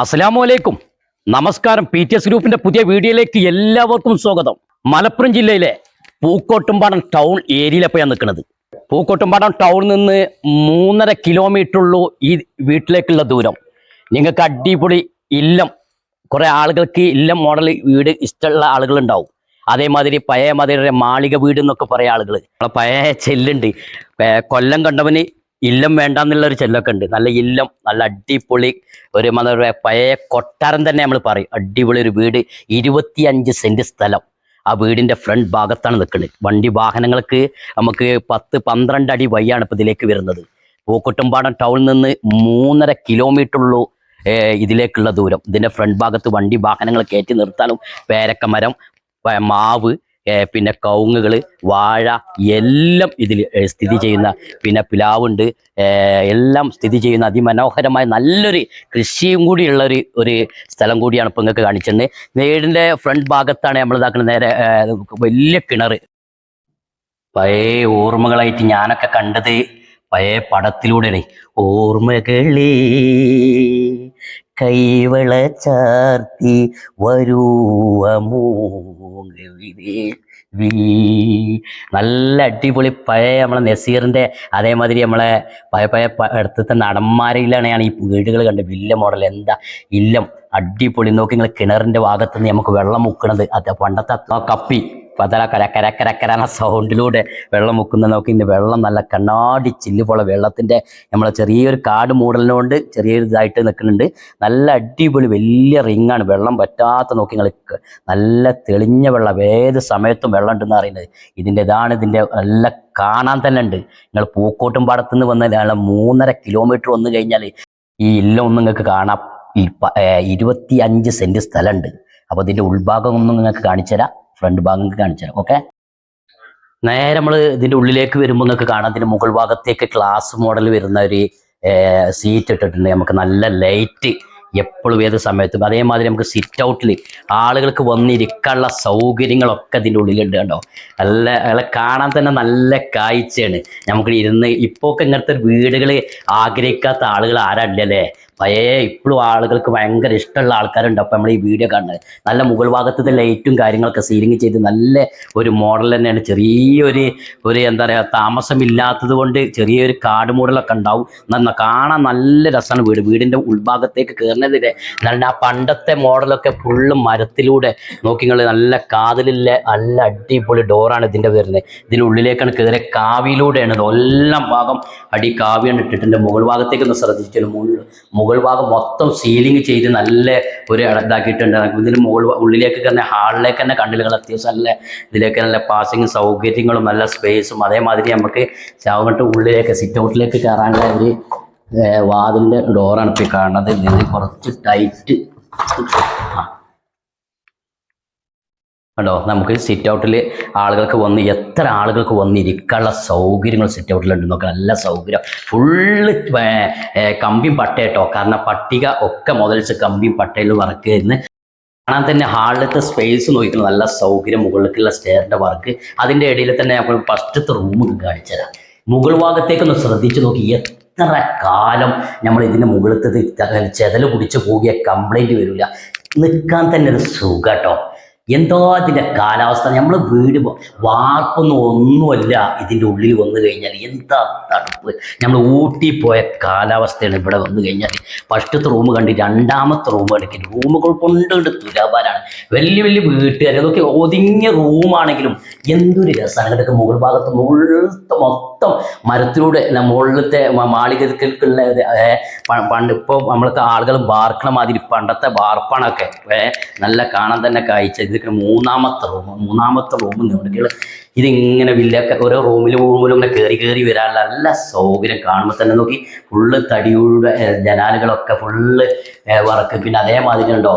അസ്സലാമു അലൈക്കും. നമസ്കാരം പി ടി എസ് ഗ്രൂപ്പിന്റെ പുതിയ വീഡിയോയിലേക്ക് എല്ലാവർക്കും സ്വാഗതം. മലപ്പുറം ജില്ലയിലെ പൂക്കോട്ടുംപാടം ടൗൺ ഏരിയയിലാണ് ഞാൻ നിൽക്കുന്നത്. പൂക്കോട്ടുംപാടം ടൗണിൽ നിന്ന് മൂന്നര കിലോമീറ്റർ ഉള്ളൂ ഈ വീട്ടിലേക്കുള്ള ദൂരം. നിങ്ങൾക്ക് അടിപൊളി ഇല്ലം കുറേ ആളുകൾക്ക് ഇല്ലം മോഡൽ വീട് ഇഷ്ടമുള്ള ആളുകൾ ഉണ്ടാവും അതേമാതിരി പഴയ മാതിരി മാളിക വീട് എന്നൊക്കെ പറയാ ആളുകൾ പഴയ ചെല്ലുണ്ട്. കൊല്ലം കണ്ടവന് ഇല്ലം വേണ്ടാന്നുള്ള ഒരു ചെല്ലൊക്കെ ഉണ്ട് നല്ല ഇല്ലം നല്ല അടിപൊളി ഒരു മത പഴയ കൊട്ടാരം തന്നെ നമ്മൾ പറയും. അടിപൊളി ഒരു വീട് ഇരുപത്തിയഞ്ച് സെന്റ് സ്ഥലം. ആ വീടിന്റെ ഫ്രണ്ട് ഭാഗത്താണ് നിൽക്കുന്നത് വണ്ടി വാഹനങ്ങൾക്ക് നമുക്ക് പത്ത് പന്ത്രണ്ട് അടി വഴിയാണ് ഇപ്പൊ ഇതിലേക്ക് വരുന്നത്. പൂക്കുട്ടുംപാടം ടൗണിൽ നിന്ന് മൂന്നര കിലോമീറ്റർ ഉള്ളൂ ഇതിലേക്കുള്ള ദൂരം. ഇതിന്റെ ഫ്രണ്ട് ഭാഗത്ത് വണ്ടി വാഹനങ്ങൾ കയറ്റി നിർത്താനും പേരക്കമരം മാവ് പിന്നെ കവുങ്ങുകൾ വാഴ എല്ലാം ഇതിൽ സ്ഥിതി ചെയ്യുന്ന പിന്നെ പിലാവുണ്ട്. എല്ലാം സ്ഥിതി ചെയ്യുന്ന അതിമനോഹരമായ നല്ലൊരു കൃഷിയും കൂടിയുള്ള ഒരു ഒരു സ്ഥലം കൂടിയാണ് ഇപ്പൊ നിങ്ങൾക്ക് കാണിച്ചത് വീടിന്റെ ഫ്രണ്ട് ഭാഗത്താണ് നമ്മൾ ഇതാക്കുന്നത് നേരെ വലിയ കിണർ പഴയ ഓർമ്മകളായിട്ട് ഞാനൊക്കെ കണ്ടത് പഴയ പടത്തിലൂടെയാണ്. ഓർമ്മകളേ കൈവള ചാർത്തി വരൂ നല്ല അടിപൊളി പഴയ നമ്മളെ നസീറിന്റെ അതേമാതിരി നമ്മളെ പഴയ പഴയ അടുത്തത്തെ നടന്മാരിലാണ് ഞാൻ ഈ വീടുകൾ കണ്ട വില്ല മോഡൽ. എന്താ? ഇല്ലം. അടിപൊളി. നോക്കി നിങ്ങൾ കിണറിന്റെ ഭാഗത്ത് നിന്ന് നമുക്ക് വെള്ളം മുക്കണത്. അത് പണ്ടത്തെ കപ്പി. പതല എന്ന സൗണ്ടിലൂടെ വെള്ളം മുക്കുന്ന നോക്കി. ഇന്ന് വെള്ളം നല്ല കണ്ണാടി ചില്ല് പോലെ വെള്ളത്തിന്റെ നമ്മളെ ചെറിയൊരു കാട് മൂടലിനോണ്ട് ചെറിയൊരു ഇതായിട്ട് നിൽക്കുന്നുണ്ട്. നല്ല അടിപൊളി വലിയ റിങ്ങാണ് വെള്ളം പറ്റാത്ത നോക്കി നിങ്ങൾ നല്ല തെളിഞ്ഞ വെള്ളം ഏത് സമയത്തും വെള്ളം ഉണ്ടെന്ന് അറിയുന്നത് ഇതിന്റെ ഇതാണ് ഇതിന്റെ നല്ല കാണാൻ തന്നെ ഉണ്ട്. നിങ്ങൾ പൂക്കോട്ടും പാടത്തു നിന്ന് വന്ന നല്ല മൂന്നര കിലോമീറ്റർ വന്നു കഴിഞ്ഞാൽ ഈ ഇല്ലം ഒന്നും നിങ്ങൾക്ക് കാണാം. ഇരുപത്തി അഞ്ച് സെന്റ് സ്ഥലമുണ്ട്. അപ്പോൾ ഇതിന്റെ ഉൾഭാഗം ഒന്നും നിങ്ങൾക്ക് കാണിച്ചു തരാം ഫ്രണ്ട് ഭാഗം കാണിച്ചാൽ ഓക്കെ നേരെ നമ്മൾ ഇതിന്റെ ഉള്ളിലേക്ക് വരുമ്പോൾ നിങ്ങൾക്ക് കാണാം. ഇതിന്റെ മുകൾ ഭാഗത്തേക്ക് ക്ലാസ് മോഡൽ വരുന്ന ഒരു സീറ്റ് ഇട്ടിട്ടുണ്ട്. നമുക്ക് നല്ല ലൈറ്റ് എപ്പോഴും ഏത് സമയത്തും. അതേമാതിരി നമുക്ക് സിറ്റ് ഔട്ടിൽ ആളുകൾക്ക് വന്നിരിക്കാനുള്ള സൗകര്യങ്ങളൊക്കെ ഇതിന്റെ ഉള്ളിലുണ്ട് കണ്ടോ? നല്ല അയാളെ കാണാൻ തന്നെ നല്ല കാഴ്ചയാണ്. നമുക്ക് ഇരുന്ന് ഇപ്പോൾ ഒക്കെ ഇങ്ങനത്തെ വീടുകൾ ആഗ്രഹിക്കാത്ത ആളുകൾ ആരല്ലേ പഴയ ഇപ്പോഴും ആളുകൾക്ക് ഭയങ്കര ഇഷ്ടമുള്ള ആൾക്കാരുണ്ട്. അപ്പം നമ്മൾ ഈ വീഡിയോ കാണുന്നത്. നല്ല മുകൾ ഭാഗത്തെ ലൈറ്റും കാര്യങ്ങളൊക്കെ സീലിംഗ് ചെയ്ത് നല്ല ഒരു മോഡൽ തന്നെയാണ്. ചെറിയൊരു ഒരു എന്താ പറയുക താമസമില്ലാത്തത് കൊണ്ട് ചെറിയൊരു കാട് മോഡലൊക്കെ ഉണ്ടാവും. നന്ന കാണാൻ നല്ല രസമാണ് വീട്. വീടിന്റെ ഉൾഭാഗത്തേക്ക് കയറുന്നതിന്റെ നല്ല ആ പണ്ടത്തെ മോഡലൊക്കെ ഫുള്ള് മരത്തിലൂടെ നോക്കി നല്ല കാതിലില്ല നല്ല അടിപൊളി ഡോറാണ് ഇതിന്റെ വരുന്നത്. ഇതിനുള്ളിലേക്കാണ് കയറിയ കാവിയിലൂടെയാണ് എല്ലാം ഭാഗം അടി കാവിയാണ് ഇട്ടിട്ടുണ്ട് മുകൾ ഭാഗത്തേക്ക് ഒന്ന് ശ്രദ്ധിച്ചാലും മുകൾ മുകൾ ഭാഗം മൊത്തം സീലിംഗ് ചെയ്ത് നല്ല ഒരു ഇതാക്കിയിട്ടുണ്ട്. ഇതിന് മുകൾ ഉള്ളിലേക്ക് തന്നെ ഹാളിലേക്ക് തന്നെ കണ്ടിലുകൾ അത്യാവശ്യം നല്ല ഇതിലേക്ക് നല്ല പാസിങ് സൗകര്യങ്ങളും നല്ല സ്പേസും അതേമാതിരി നമുക്ക് ചാവങ്ങട്ട് ഉള്ളിലേക്ക് സിറ്റ് ഔട്ടിലേക്ക് കയറാനുള്ള ഒരു വാതിലിന്റെ ഡോറാണ് ഇപ്പോൾ കാണുന്നത്. ഇതിന് കുറച്ച് ടൈറ്റ് കണ്ടോ? നമുക്ക് സിറ്റ് ഔട്ടിൽ ആളുകൾക്ക് വന്ന് എത്ര ആളുകൾക്ക് വന്നിരിക്കാനുള്ള സൗകര്യങ്ങൾ സിറ്റ് ഔട്ടിലുണ്ട് നോക്കാം നല്ല സൗകര്യം. ഫുള്ള് കമ്പിയും പട്ടയട്ടോ. കാരണം പട്ടിക ഒക്കെ മുതലിച്ച് കമ്പിയും പട്ടയിൽ വർക്ക് ചെയ്യുന്ന കാണാൻ തന്നെ ഹാളിലത്തെ സ്പേസ് നോക്കിക്കണം? നല്ല സൗകര്യം മുകളിലേക്കുള്ള സ്റ്റെയറിന്റെ വർക്ക് അതിന്റെ ഇടയിൽ തന്നെ നമ്മൾ ഫസ്റ്റത്തെ റൂം കാണിച്ചു തരാം. മുകൾ ഭാഗത്തേക്കൊന്ന് ശ്രദ്ധിച്ച് നോക്കി. എത്ര കാലം നമ്മൾ ഇതിന് മുകളിലത്തെ ചെതൽ കുടിച്ച് പോകിയ കംപ്ലൈന്റ് വരില്ല നിൽക്കാൻ തന്നെ ഒരു സുഖട്ടോ എന്തോ ഇതിന്റെ കാലാവസ്ഥ? നമ്മൾ വീട് വാർപ്പൊന്നും ഒന്നുമല്ല ഇതിന്റെ ഉള്ളിൽ വന്നു കഴിഞ്ഞാൽ. എന്താ തണുപ്പ്? നമ്മൾ ഊട്ടി പോയ കാലാവസ്ഥയാണ് ഇവിടെ വന്നു കഴിഞ്ഞാൽ. ഫസ്റ്റത്തെ റൂം കണ്ട് രണ്ടാമത്തെ റൂം കണ്ടിട്ട് റൂമുകൾ കൊണ്ടുകൊണ്ട് തുലാപാരാണ് വലിയ വലിയ വീട്ടുകാർ അതൊക്കെ ഒതുങ്ങിയ റൂമാണെങ്കിലും എന്തൊരു രസമാണ് ഇതൊക്കെ മുകൾ ഭാഗത്ത് മുകളിലത്തെ മൊത്തം മരത്തിലൂടെ മുകളിലത്തെ മാളികൾക്കുള്ള പണ്ട് ഇപ്പോൾ നമ്മൾക്ക് ആളുകൾ വാർക്കണ മാതിരി പണ്ടത്തെ വാർപ്പാണൊക്കെ നല്ല കാണാൻ തന്നെ കാഴ്ച. ഇതൊക്കെ മൂന്നാമത്തെ റൂം മൂന്നാമത്തെ റൂം കുട്ടികൾ ഇതിങ്ങനെ വില്ലൊക്കെ ഓരോ റൂമിൽ റൂമിലും ഇങ്ങനെ കയറി കയറി വരാനുള്ള നല്ല സൗകര്യം കാണുമ്പോൾ തന്നെ നോക്കി ഫുള്ള് തടിയുടെ ജനാലുകളൊക്കെ ഫുള്ള് വറക്ക്. പിന്നെ അതേമാതിരി ഉണ്ടോ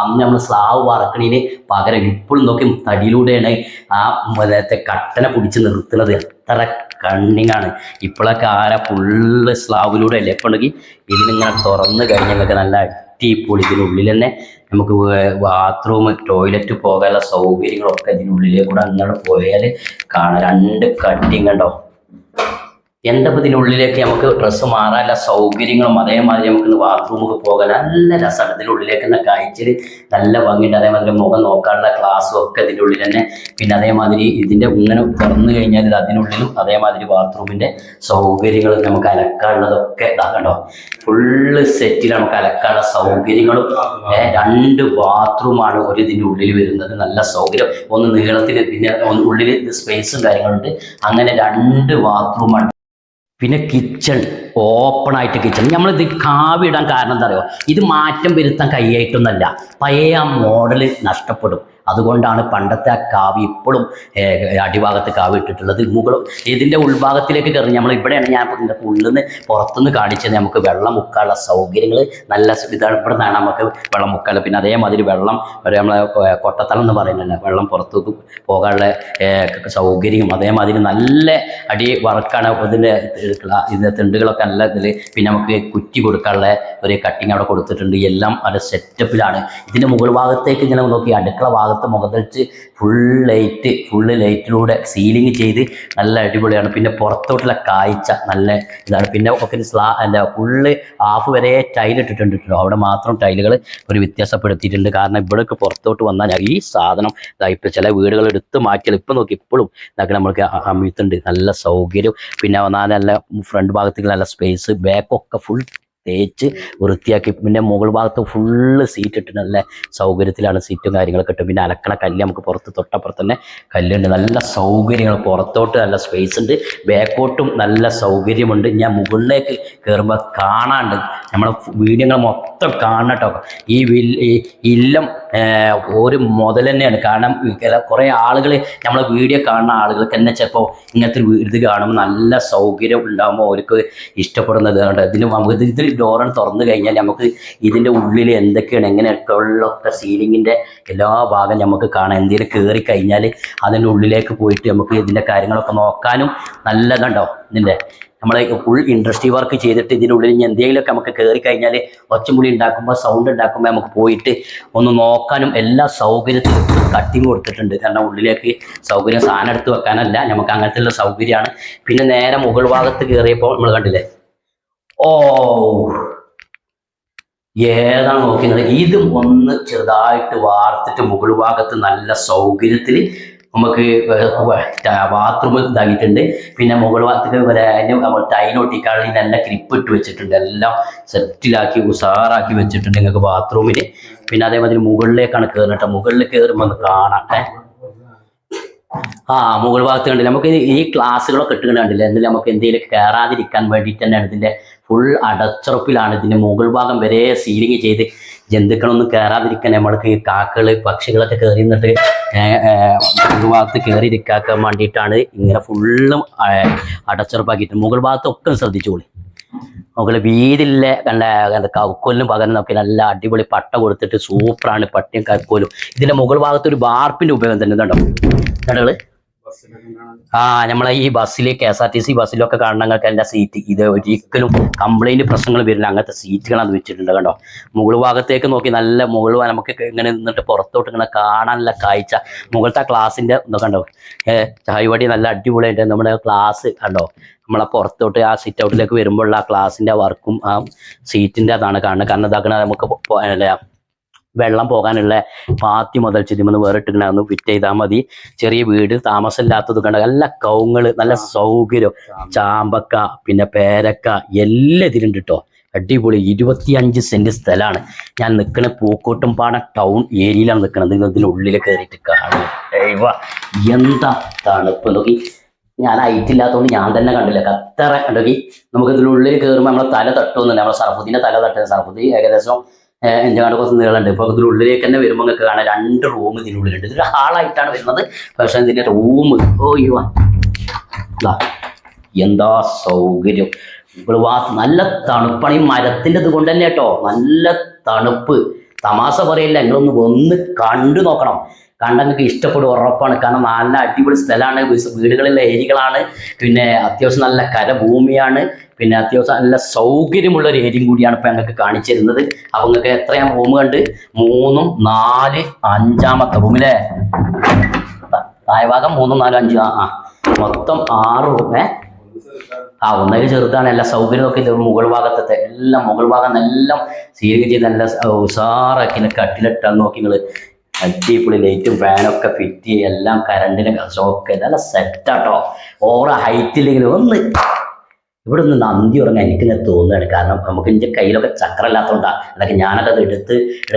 അന്ന് നമ്മൾ സ്ലാവ് വറക്കണതിന് പകരം ഇപ്പോഴും നോക്കി തടിയിലൂടെയാണ് ആ മറ്റേ കട്ടനെ പിടിച്ച് നിർത്തുന്നത്. എത്ര കണ്ണിങ്ങാണ് ഇപ്പോഴൊക്കെ ആരാ ഫുള്ള് സ്ലാവിലൂടെ അല്ലേ? ഇപ്പോൾ ഉണ്ടെങ്കിൽ ഇതിനിങ്ങനെ തുറന്ന് കഴിഞ്ഞാൽ നല്ല അടിപൊളി. ഇതിനുള്ളിൽ തന്നെ നമുക്ക് ബാത്റൂം ടോയ്ലറ്റ് പോകാനുള്ള സൗകര്യങ്ങളൊക്കെ ഇതിനുള്ളിലേ കൂടെ അങ്ങനെ പോയാൽ കാണാം രണ്ട് കട്ടിങ് കണ്ടോ? എന്താ ഇപ്പൊ ഇതിനുള്ളിലേക്ക് നമുക്ക് ഡ്രസ്സ് മാറാനുള്ള സൗകര്യങ്ങളും അതേമാതിരി നമുക്ക് ബാത്റൂമൊക്കെ പോകാൻ നല്ല രസമാണ് ഇതിന്റെ ഉള്ളിലേക്ക് തന്നെ കാഴ്ചയിൽ നല്ല ഭംഗിയുണ്ട്. അതേമാതിരി മുഖം നോക്കാനുള്ള ക്ലാസ്സും ഒക്കെ ഇതിന്റെ ഉള്ളിൽ തന്നെ. പിന്നെ അതേമാതിരി ഇതിന്റെ ഇങ്ങനെ തുറന്നു കഴിഞ്ഞാൽ ഇത് അതിനുള്ളിലും അതേമാതിരി ബാത്റൂമിന്റെ സൗകര്യങ്ങൾ നമുക്ക് അലക്കാനുള്ളതൊക്കെ ഇതാക്കണ്ടോ ഫുള്ള് സെറ്റിൽ നമുക്ക് അലക്കാനുള്ള സൗകര്യങ്ങളും രണ്ട് ബാത്റൂമാണ് ഒരു ഇതിന്റെ ഉള്ളിൽ വരുന്നത്. നല്ല സൗകര്യം. ഒന്ന് നീളത്തിൽ പിന്നെ ഉള്ളിൽ സ്പേസും കാര്യങ്ങളുണ്ട്. അങ്ങനെ രണ്ട് ബാത്റൂമാണ് പിന്നെ കിച്ചൺ ഓപ്പൺ ആയിട്ട് കിച്ചൺ നമ്മളിത് കാവി ഇടാൻ കാരണം എന്താ പറയുക ഇത് മാറ്റം വരുത്താൻ കൈയായിട്ടൊന്നല്ല പഴയ ആ മോഡൽ നഷ്ടപ്പെടും. അതുകൊണ്ടാണ് പണ്ടത്തെ ആ കാവി ഇപ്പോഴും അടിഭാഗത്ത് കാവി ഇട്ടിട്ടുള്ളത്. മുകൾ ഇതിന്റെ ഉൾഭാഗത്തിലേക്ക് കയറി നമ്മൾ ഇവിടെയാണ് ഞാൻ നിങ്ങൾക്ക് ഉള്ളിൽ നിന്ന് പുറത്തുനിന്ന് കാണിച്ചത്. നമുക്ക് വെള്ളം മുക്കാനുള്ള സൗകര്യങ്ങൾ നല്ല ഇതാണ് നമുക്ക് വെള്ളം മുക്കാൽ പിന്നെ അതേമാതിരി വെള്ളം നമ്മളെ കൊട്ടത്തളം എന്ന് പറയുന്നുണ്ട് വെള്ളം പുറത്തേക്ക് പോകാനുള്ള സൗകര്യം അതേമാതിരി നല്ല അടി വർക്കാണ് ഇതിന്റെ ഇതിന്റെ തിണ്ടുകളൊക്കെ നല്ല ഇതിൽ പിന്നെ നമുക്ക് കുറ്റി കൊടുക്കാനുള്ള ഒരു കട്ടിങ് അവിടെ കൊടുത്തിട്ടുണ്ട്. എല്ലാം അവിടെ സെറ്റപ്പിലാണ് ഇതിന്റെ മുകൾ ഭാഗത്തേക്ക് ഇങ്ങനെ നോക്കി അടുക്കള ഭാഗത്ത് മുഖത്തടിച്ച് ഫുൾ ലൈറ്റ് ഫുള്ള് ലൈറ്റിലൂടെ സീലിംഗ് ചെയ്ത് നല്ല അടിപൊളിയാണ്. പിന്നെ പുറത്തോട്ടുള്ള കാഴ്ച നല്ല ഇതാണ്. പിന്നെ ഒക്കെ സ്ലാ എന്താ ഫുള്ള് ഹാഫ് വരെ ടൈൽ ഇട്ടിട്ടുണ്ട് കേട്ടോ അവിടെ മാത്രം ടൈലുകൾ ഒരു വ്യത്യാസപ്പെടുത്തിയിട്ടുണ്ട്. കാരണം ഇവിടെയൊക്കെ പുറത്തോട്ട് വന്നാൽ ഈ സാധനം ഇപ്പം ചില വീടുകൾ എടുത്ത് മാറ്റിയാൽ ഇപ്പം നോക്കി ഇപ്പോഴും ഇതൊക്കെ നമ്മൾക്ക് അമിത്തുണ്ട് നല്ല സൗകര്യം. പിന്നെ വന്നാൽ നല്ല ഫ്രണ്ട് ഭാഗത്തേക്ക് നല്ല സ്പേസ് ബാക്കൊക്കെ ഫുൾ തേച്ച് വൃത്തിയാക്കി. പിന്നെ മുകൾ ഭാഗത്ത് ഫുള്ള് സീറ്റ് ഇട്ട് നല്ല സൗകര്യത്തിലാണ് സീറ്റും കാര്യങ്ങളൊക്കെ ഇട്ട് പിന്നെ അലക്കണ കല്ല് നമുക്ക് പുറത്ത് തൊട്ടപ്പുറത്ത് തന്നെ കല്ലുണ്ട്. നല്ല സൗകര്യങ്ങൾ. പുറത്തോട്ട് നല്ല സ്പേസ് ഉണ്ട്. ബാക്കോട്ടും നല്ല സൗകര്യമുണ്ട്. ഞാൻ മുകളിലേക്ക് കയറുമ്പോൾ കാണാണ്ട് നമ്മളെ വീഡിയോകൾ മൊത്തം കാണട്ടോ ഈ ഇല്ലം ഒരു മുതൽ തന്നെയാണ്. കാരണം കുറേ ആളുകൾ നമ്മളെ വീഡിയോ കാണുന്ന ആളുകൾക്ക് തന്നെ ചിലപ്പോൾ ഇങ്ങനത്തെ ഇത് കാണുമ്പോൾ നല്ല സൗകര്യം ഉണ്ടാകുമ്പോൾ അവർക്ക് ഇഷ്ടപ്പെടുന്നത് കൊണ്ട്? ഇതിന് നമുക്ക് ഇത് ഇതിൽ ഡോറൻ തുറന്നു കഴിഞ്ഞാൽ നമുക്ക് ഇതിന്റെ ഉള്ളിൽ എന്തൊക്കെയാണ് എങ്ങനെയൊക്കെ ഉള്ളൊക്കെ സീലിങ്ങിന്റെ എല്ലാ ഭാഗം നമുക്ക് കാണാം. എന്തെങ്കിലും കയറി കഴിഞ്ഞാൽ അതിന്റെ ഉള്ളിലേക്ക് പോയിട്ട് നമുക്ക് ഇതിന്റെ കാര്യങ്ങളൊക്കെ നോക്കാനും നല്ലതുണ്ടോ ഇതിന്റെ നമ്മൾ ഫുൾ ഇൻഡസ്ട്രി വർക്ക് ചെയ്തിട്ട് ഇതിനുള്ളിൽ ഇനി എന്തെങ്കിലുമൊക്കെ നമുക്ക് കയറി കഴിഞ്ഞാൽ ഒച്ചമുളി ഉണ്ടാക്കുമ്പോൾ സൗണ്ട് ഉണ്ടാക്കുമ്പോൾ നമുക്ക് പോയിട്ട് ഒന്ന് നോക്കാനും എല്ലാ സൗകര്യത്തിലും കട്ടിങ് കൊടുത്തിട്ടുണ്ട്. കാരണം ഉള്ളിലേക്ക് സൗകര്യം സാധനം എടുത്ത് വെക്കാനല്ല നമുക്ക് അങ്ങനത്തെ ഉള്ള സൗകര്യമാണ്. പിന്നെ നേരെ മുകൾ ഭാഗത്ത് കയറിയപ്പോൾ നമ്മൾ കണ്ടില്ലേ? ഓ ഏതാണ് നോക്കുന്നത്? ഇതും ഒന്ന് ചെറുതായിട്ട് വാർത്തിട്ട് മുകൾ ഭാഗത്ത് നല്ല സൗകര്യത്തിൽ നമുക്ക് ബാത്റൂം ഇതാക്കിയിട്ടുണ്ട്. പിന്നെ മുകൾ ഭാഗത്തേക്ക് വരെ അതിന് നമ്മൾ ടൈലൊട്ടിക്കാളിൽ നല്ല ക്രിപ്പ് ഇട്ട് വെച്ചിട്ടുണ്ട്. എല്ലാം സെറ്റിലാക്കി ഉസാറാക്കി വെച്ചിട്ടുണ്ട് നിങ്ങൾക്ക് ബാത്റൂമിൽ പിന്നെ അതേമാതിരി മുകളിലേക്കാണ് കയറുന്നത് മുകളിൽ കയറുമ്പോൾ ഒന്ന് കാണട്ടെ ആ മുകൾ ഭാഗത്ത് കണ്ടില്ല? നമുക്ക് ഈ ക്ലാസ്സുകളൊക്കെ ഇട്ട് കണ്ടില്ല? എന്തെങ്കിലും നമുക്ക് എന്തെങ്കിലും കയറാതിരിക്കാൻ വേണ്ടിയിട്ട് തന്നെയാണ് ഇതിന്റെ ഫുൾ അടച്ചുറപ്പിലാണ് ഇതിന്റെ മുകൾ ഭാഗം വരെ സീലിംഗ് ചെയ്ത് ജന്തുക്കളൊന്നും കയറാതിരിക്കാൻ നമ്മൾക്ക് ഈ കാക്കകൾ പക്ഷികളൊക്കെ കയറി നിന്നിട്ട് മുകൾ ഭാഗത്ത് ഇരിക്കാക്കാൻ വേണ്ടിയിട്ടാണ് ഇങ്ങനെ ഫുള്ളും അടച്ചുറപ്പാക്കിയിട്ട്. മുകൾ ഭാഗത്തൊക്കെ ശ്രദ്ധിച്ചോളി. മുകളിൽ വീതില്ല കണ്ട കണ്ട കൗക്കോലിന് പകരം നോക്കി നല്ല അടിപൊളി പട്ട കൊടുത്തിട്ട് സൂപ്പറാണ് പട്ടിയും കൗക്കോലും. ഇതിന്റെ മുകൾ ഭാഗത്ത് ഒരു വാർപ്പിന്റെ ഉപയോഗം തന്നെ കണ്ടോ കണ്ടകൾ ആ നമ്മളെ ഈ ബസ്സിൽ K S R T C ബസ്സിലൊക്കെ കാണുന്ന എന്റെ സീറ്റ്. ഇത് ഒരിക്കലും കംപ്ലൈന്റ് പ്രശ്നങ്ങൾ വരില്ല. അങ്ങനത്തെ സീറ്റുകളാണ് അത് വെച്ചിട്ടുണ്ട് കണ്ടോ? മുകൾ ഭാഗത്തേക്ക് നോക്കി നല്ല മുകൾ നമുക്ക് ഇങ്ങനെ നിന്നിട്ട് പുറത്തോട്ട് ഇങ്ങനെ കാണാനുള്ള കാഴ്ച. മുകളിലത്തെ ക്ലാസ്സിന്റെ ഇതൊക്കെ കണ്ടോ? ചായവടി നല്ല അടിപൊളിയായിട്ട് നമ്മുടെ ക്ലാസ് കണ്ടോ? നമ്മളെ പുറത്തോട്ട് ആ സിറ്റ് ഔട്ടിലേക്ക് വരുമ്പോഴുള്ള ആ ക്ലാസ്സിന്റെ വർക്കും ആ സീറ്റിന്റെ അതാണ് കാണുന്നത്. കാരണം ഇതാക്കണ നമുക്ക് വെള്ളം പോകാനുള്ള പാത്തി മുതൽ ചിരിമെന്ന് ഒന്ന് ഫിറ്റ് ചെയ്താൽ മതി. ചെറിയ വീട് താമസമില്ലാത്തത് കണ്ട നല്ല കൗങ്ങൾ നല്ല സൗകര്യം. ചാമ്പക്ക. പിന്നെ പേരക്ക എല്ലാം ഇതിലുണ്ട് കേട്ടോ അടിപൊളി. ഇരുപത്തിയഞ്ച് സെന്റ് സ്ഥലമാണ്. ഞാൻ നിൽക്കുന്ന പൂക്കോട്ടുംപാട ടൗൺ ഏരിയയിലാണ് നിൽക്കുന്നത് നിങ്ങൾ ഇതിനുള്ളിൽ കയറിയിട്ട് കാണും ഏയ് വാ, എന്താ തണുപ്പ് നോക്കി. ഞാൻ ഹൈറ്റ് ഇല്ലാത്തതുകൊണ്ട് ഞാൻ തന്നെ കണ്ടില്ല. കത്തറ കണ്ടോക്കി. നമുക്ക് ഇതിനുള്ളിൽ കയറുമ്പോൾ നമ്മളെ തല തട്ടുമെന്നുണ്ട് നമ്മളെ സർഫുദ്ദീന്റെ തല തട്ടുന്നത് സർഫുദ്ദീൻ ഏകദേശം എന്റെ കണ്ട് കുറച്ച് നീളമുണ്ട്. ഇപ്പോൾ ഇതിനുള്ളിലേക്ക് തന്നെ വരുമ്പോൾ നിങ്ങൾക്ക് കാണാം രണ്ട് റൂം ഇതിനുള്ളിലുണ്ട് ഇതൊരു ഹാളായിട്ടാണ് വരുന്നത്. പക്ഷേ ഇതിന്റെ റൂം ഓ യുവ എന്താ സൗകര്യം. ഇവിടെ വാ നല്ല തണുപ്പാണ്. ഈ മരത്തിന്റെ ഇത് കൊണ്ട് തന്നെ കേട്ടോ നല്ല തണുപ്പ്. തമാശ പറയില്ല നിങ്ങളൊന്ന് വന്ന് കണ്ടു നോക്കണം. കണ്ട നിങ്ങൾക്ക് ഇഷ്ടപ്പെടും ഉറപ്പാണ്. കാരണം നല്ല അടിപൊളി സ്ഥലമാണ്. വീടുകളിലെ ഏരികളാണ് പിന്നെ അത്യാവശ്യം നല്ല കരഭൂമിയാണ്. പിന്നെ അത്യാവശ്യം നല്ല സൗകര്യമുള്ള ഒരു ഏരിയയും കൂടിയാണ് ഇപ്പൊ ഞങ്ങൾക്ക് കാണിച്ചിരുന്നത്. അപ്പൊ നിങ്ങൾക്ക് എത്രയാ റൂം കണ്ട്? മൂന്നും നാല് അഞ്ചാമത്തെ റൂമിലെ താഴ്ഭാഗം മൂന്നും നാലും അഞ്ച്. ആ മൊത്തം ആറ് റൂമേ ആ ഒന്നര ചെറുതാണ്. എല്ലാ സൗകര്യമൊക്കെ ഇത് മുകൾ ഭാഗത്തെ എല്ലാം മുകൾ ഭാഗം എല്ലാം സീലിംഗ് ചെയ്ത് നല്ല ഉഷാറാക്കി കട്ടിലിട്ടാൽ നോക്കി നിങ്ങൾ അടിപൊളി ലൈറ്റും ഫാനൊക്കെ ഫിറ്റ് ചെയ്യുക എല്ലാം കറണ്ടിന് ഷോക്ക് നല്ല സെറ്റാട്ടോ ഓവർ ഹൈറ്റില്ലെങ്കിൽ ഒന്ന് ഇവിടെ നിന്ന് നന്ദി ഉറങ്ങാൻ എനിക്കിങ്ങനെ തോന്നുകയാണ്. കാരണം നമുക്ക് എന്റെ കയ്യിലൊക്കെ ചക്രം ഇല്ലാത്തതുകൊണ്ടാണ് അതൊക്കെ ഞാനൊക്കെ അത് എടുത്ത്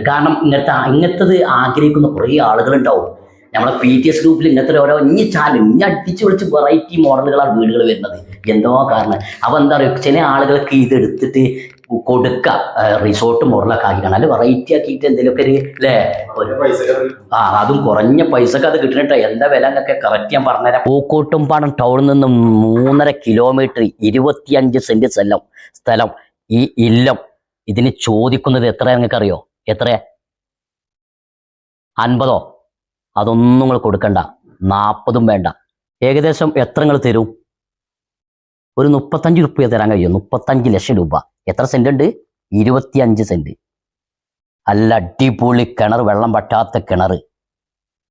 കാരണം ഇങ്ങനത്തെ ഇങ്ങനത്തത് ആഗ്രഹിക്കുന്ന കുറേ ആളുകളുണ്ടാവും. നമ്മളെ പി ടി എസ് ഗ്രൂപ്പിൽ ഇങ്ങനത്തെ ഓരോ ഇനി ചാലും ഇനി അടിച്ചു വിളിച്ച് വെറൈറ്റി മോഡലുകളാണ് വീടുകൾ വരുന്നത്. എന്തോ കാരണം. അപ്പോൾ എന്താ പറയുക ചില ആളുകൾക്ക് ഇത് എടുത്തിട്ട് കൊടുക്കുക റിസോർട്ട് മോഡലൊക്കെ ആക്കിക്കണം കാണാൻ വെറൈറ്റി ആക്കിയിട്ട് എന്തെങ്കിലുമൊക്കെ ഒരു അല്ലേ ആ അതും കുറഞ്ഞ പൈസക്ക് അത് കിട്ടണട്ടെ എന്താ വില എന്നൊക്കെ കറക്റ്റ് ഞാൻ പറഞ്ഞുതരാം. പൂക്കോട്ടുംപാടം ടൗണിൽ നിന്ന് മൂന്നര കിലോമീറ്റർ ഇരുപത്തിയഞ്ച് സെന്റ് സ്ഥലം സ്ഥലം ഈ ഇല്ലം. ഇതിന് ചോദിക്കുന്നത് എത്ര നിങ്ങൾക്ക് അറിയോ എത്ര അൻപതോ? അതൊന്നും നിങ്ങൾ കൊടുക്കണ്ട. നാൽപ്പതും വേണ്ട. ഏകദേശം എത്ര നിങ്ങൾ തരും? ഒരു മുപ്പത്തഞ്ച് റുപ്യ തരാൻ കഴിയും? മുപ്പത്തഞ്ച് ലക്ഷം രൂപ. എത്ര സെന്റ് ഉണ്ട്? ഇരുപത്തിയഞ്ച് സെന്റ് നല്ല അടിപൊളി കിണർ വെള്ളം പറ്റാത്ത കിണർ.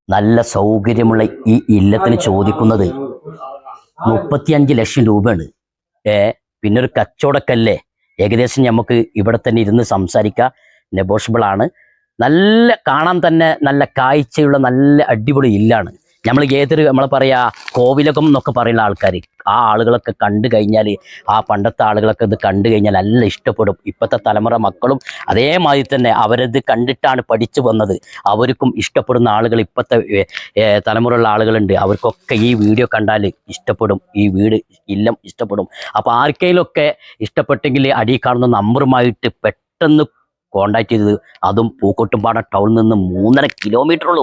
നല്ല സൗകര്യമുള്ള ഈ ഇല്ലത്തിന് ചോദിക്കുന്നത് മുപ്പത്തിയഞ്ച് ലക്ഷം രൂപയാണ്. ഏ പിന്നെ ഒരു കച്ചവടക്കല്ലേ? ഏകദേശം നമുക്ക് ഇവിടെ തന്നെ ഇരുന്ന് സംസാരിക്കാം. നെഗോഷ്യബിൾ ആണ്. നല്ല കാണാൻ തന്നെ നല്ല കാഴ്ചയുള്ള നല്ല അടിപൊളി ഇല്ലാണ്. നമ്മൾ ഏതൊരു നമ്മൾ പറയാ കോവിലകം എന്നൊക്കെ പറയുന്ന ആൾക്കാർ ആ ആളുകളൊക്കെ കണ്ടു കഴിഞ്ഞാൽ ആ പണ്ടത്തെ ആളുകളൊക്കെ ഇത് കണ്ടു കഴിഞ്ഞാൽ നല്ല ഇഷ്ടപ്പെടും. ഇപ്പോഴത്തെ തലമുറ മക്കളും അതേമാതിരി തന്നെ അവരത് കണ്ടിട്ടാണ് പഠിച്ചു വന്നത്. അവർക്കും ഇഷ്ടപ്പെടുന്ന ആളുകൾ ഇപ്പോഴത്തെ തലമുറയുള്ള ആളുകളുണ്ട്. അവർക്കൊക്കെ ഈ വീഡിയോ കണ്ടാൽ ഇഷ്ടപ്പെടും. ഈ വീട് ഇല്ലം ഇഷ്ടപ്പെടും. അപ്പോൾ ആർക്കെങ്കിലുമൊക്കെ ഇഷ്ടപ്പെട്ടെങ്കിൽ അടി കാണുന്ന നമ്പറുമായിട്ട് പെട്ടെന്ന് കോണ്ടാക്ട് ചെയ്തത് അതും പൂക്കോട്ടുംപാട ടൗണിൽ നിന്ന് മൂന്നര കിലോമീറ്റർ